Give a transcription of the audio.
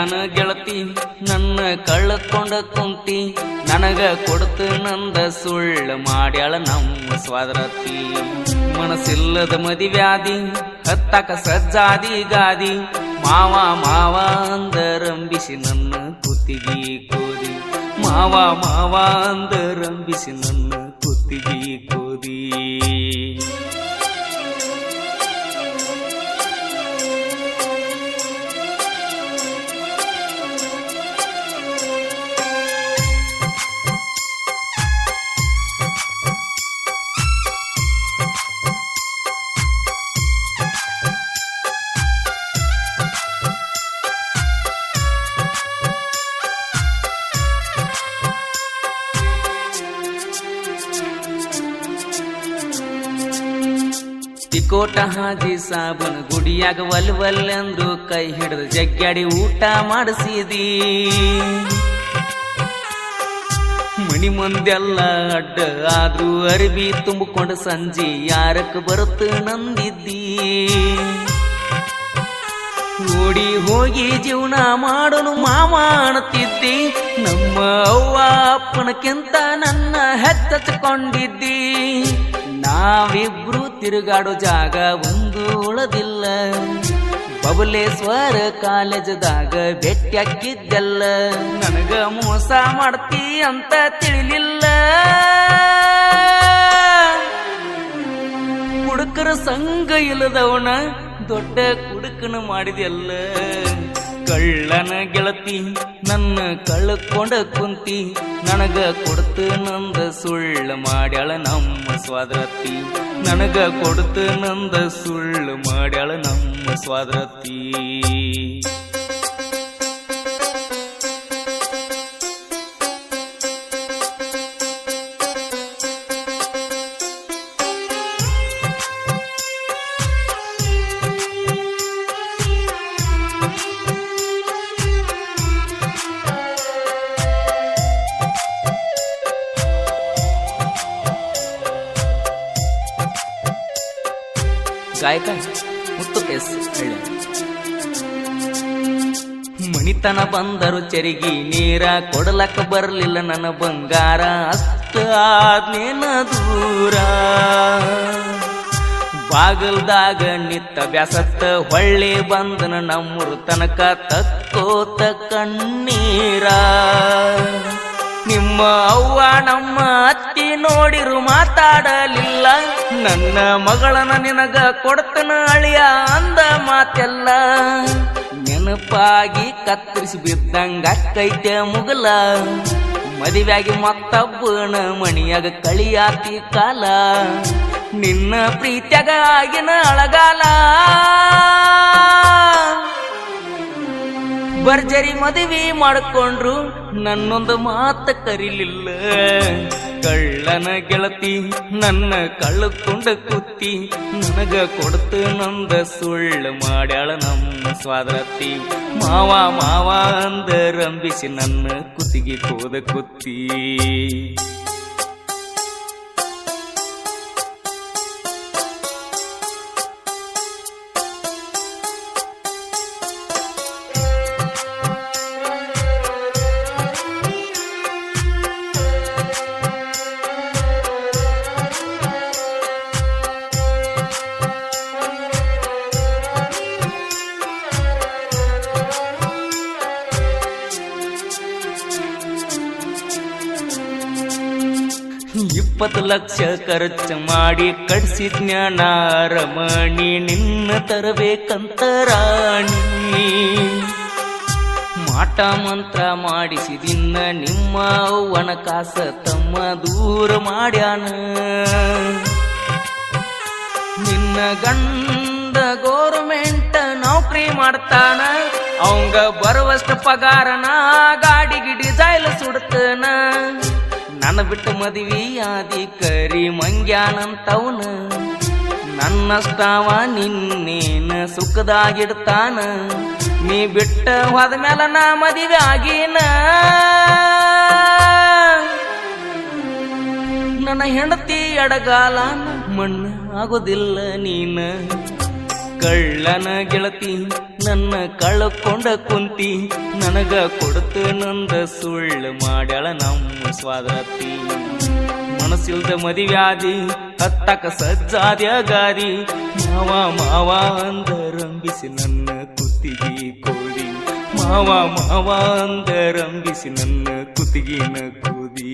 ಕಳ್ಳನ ಗೆಳತಿ, ನನ್ನ ಕಳ್ಕೊಂಡ ಕುಂತಿ, ನನಗ ಕೊಡ್ತು ನಂದ ಸುಳ್ಳು ಮಾಡ್ಯಾಳ ನಮ್ಮ ಸ್ವಾದರತಿ. ಮನಸ್ಸಿಲ್ಲದ ಮದಿವ್ಯಾದಿ ಹತ್ತಕ ಸಜ್ಜಾದಿ ಗಾದಿ, ಮಾವ ಮಾವ ಅಂದರಂಬಿಸಿ ನನ್ನ ಕುತ್ತಿಗೆ ಕೋದಿ. ಮಾವ ಮಾವ ಅಂದರಂಬಿಸಿ ನನ್ನ ಕುತ್ತಿಗೆ ಕೋದಿ. ತಿಕೋಟ ಹಾಜಿ ಸಾಬನ್ ಗುಡಿಯಾಗ ವಲ್ ವಲ್ ಕೈ ಹಿಡಿದು ಜಗ್ಗಾಡಿ ಊಟ ಮಾಡಿಸಿದಿ. ಮಣಿ ಮುಂದೆಲ್ಲ ಅಡ್ಡ ಆದ್ರೂ ಅರಿವಿ ತುಂಬಿಕೊಂಡು ಸಂಜೆ ಯಾರಕ್ಕ ಬರುತ್ತ ನಂದಿದ್ದಿ. ಓಡಿ ಹೋಗಿ ಜೀವನ ಮಾಡೋನು ಮಾವ ಅಣತಿದ್ದಿ. ನಮ್ಮ ಅವ್ವ ಅಪ್ಪನಕ್ಕಿಂತ ನನ್ನ ಹೆತ್ತಚ್ಕೊಂಡಿದ್ದಿ ನಾವಿಬ್ರು ತಿರುಗಾಡೋ ಜಾಗ ಒಂದು ಉಳದಿಲ್ಲ. ಬಬಲೇಶ್ವರ ಕಾಲೇಜದಾಗ ಭೇಟಿಯಾಕಿದ್ದೆಲ್ಲ ನನಗ ಮೋಸ ಮಾಡ್ತಿ ಅಂತ ತಿಳಿಲಿಲ್ಲ. ಕುಡುಕರ ಸಂಘ ಇಲ್ಲದವನ ದೊಡ್ಡ ಕುಡುಕನ ಮಾಡಿದೆಲ್ಲ. ಕಳ್ಳನ ಗೆಳತಿ, ನನ್ನ ಕಳ್ಕೊಂಡ ಕುಂತಿ, ನನಗ ಕೊಡ್ತು ನಂದ ಸುಳ್ಳು ಮಾಡ್ಯಾಳ ನಮ್ಮ ಸ್ವಾದ್ರತಿ. ನನಗ ಕೊಡ್ತು ನಂದ ಸುಳ್ಳು ಮಾಡ್ಯಾಳ ನಮ್ಮ ಸ್ವಾದ್ರತಿ. ಗಾಯಕ ಮುತ್ತು ಎಸ್ ಹಳ್ಳಿ. ಮಣಿತನ ಬಂದರು ಚರಿಗಿ ನೀರ, ಕೊಡಲಕ್ಕ ಬರಲಿಲ್ಲ ನನ್ನ ಬಂಗಾರ, ಅಷ್ಟ ಆದ್ನೇನ ದೂರ. ಬಾಗಲ್ದಾಗ ನಿತ್ತ ಬ್ಯಾಸತ್ತ ಹೊಳ್ಳಿ ಬಂದನ ನಮ್ಮೂರು ತನಕ ತಕ್ಕೋತ ಕಣ್ಣೀರ. ನಿಮ್ಮ ಅವ್ವ ನಮ್ಮ ಅತ್ತಿ ನೋಡಿರು ಮಾತಾಡಲಿಲ್ಲ. ನನ್ನ ಮಗಳನ ನಿನಗ ಕೊಡ್ತನ ಅಳಿಯ ಅಂದ ಮಾತೆಲ್ಲ. ನೆನಪಾಗಿ ಕತ್ತರಿಸಿ ಬಿದ್ದಂಗ ಕೈತೆ ಮುಗಲ. ಮದುವೆಯಾಗಿ ಮತ್ತೊಬ್ಬನ ಮಣಿಯಾಗ ಕಳಿಯಾತಿ ಕಾಲ. ನಿನ್ನ ಪ್ರೀತ್ಯಾಗ ಆಗಿನ ಅಳಗಾಲ. ಭರ್ಜರಿ ಮದುವೆ ಮಾಡಿಕೊಂಡ್ರು, ನನ್ನೊಂದು ಮಾತ ಕರಿಲಿಲ್ಲ. ಕಳ್ಳನ ಗೆಳತಿ, ನನ್ನ ಕಳ್ಳಕೊಂಡ ಕುತ್ತಿ, ನನಗ ಕೊಡ್ತು ನಂದ ಸುಳ್ಳು ಮಾಡ್ಯಾಳ ನಮ್ಮ ಸ್ವಾದರತಿ. ಮಾವ ಮಾವ ಅಂದ ರಂಬಿಸಿ ನನ್ನ ಕುತ್ತಿಗೆ ಕೋದ ಕುತ್ತಿ. ಇಪ್ಪತ್ತು ಲಕ್ಷ ಖರ್ಚು ಮಾಡಿ ಕಟ್ಸಿ ಜ್ಞಾನ ರಮಣಿ ನಿನ್ನ ತರಬೇಕಂತ ರಾಣಿ. ಮಾಟ ಮಂತ್ರ ಮಾಡಿಸಿದಿನ್ನ ನಿಮ್ಮ ಅವ್ವನ ಕಾಸ ತಮ್ಮ ದೂರ ಮಾಡ್ಯಾನ. ನಿನ್ನ ಗಂಡ ಗೋರ್ಮೆಂಟ್ ನೌಕರಿ ಮಾಡ್ತಾನ, ಅವಂಗ ಬರುವಷ್ಟು ಪಗಾರನ ಗಾಡಿಗೆ ಡಿಸೈಲ್ ಸುಡ್ತಾನ. ನನ್ನ ಬಿಟ್ಟು ಮದುವೆ ಆದಿ ಕರಿ ಮಂಗ್ಯಾನಂತವನ. ನನ್ನಷ್ಟವ ನಿನ್ನೇನ ಸುಖದಾಗಿಡ್ತಾನ. ನೀ ಬಿಟ್ಟ ಹೋದ ಮೇಲೆ ನಾ ಮದುವೆ ಆಗಿನ ನನ್ನ ಹೆಂಡತಿ ಎಡಗಾಲ ಮಣ್ಣು ಆಗೋದಿಲ್ಲ ನೀನ. ಕಳ್ಳನ ಗೆಳತಿ ನನ್ನ ಕಳ್ಕೊಂಡ ಕುಂತಿ, ನನಗ ನಂದ ಸುಳ್ಳು ಮಾಡ್ಯಾಳ ನಮ್ಮ ಸ್ವಾದತಿ ಮನಸ್ಸಿಲ್ದ ಮದಿವ್ಯಾದಿ, ಹತ್ತಕ ಸಜ್ಜಾದ್ಯ ಗಾದಿ ಮಾವ ಮಾವ ಅಂದರಂಬಿಸಿ ನನ್ನ ಕುತ್ತಿಗೆ ಕೋಡಿ ಮಾವ ಮಾವ ಅಂದರಂಬಿಸಿ ನನ್ನ ಕುತ್ತಿಗಿನ ಕೂದಿ.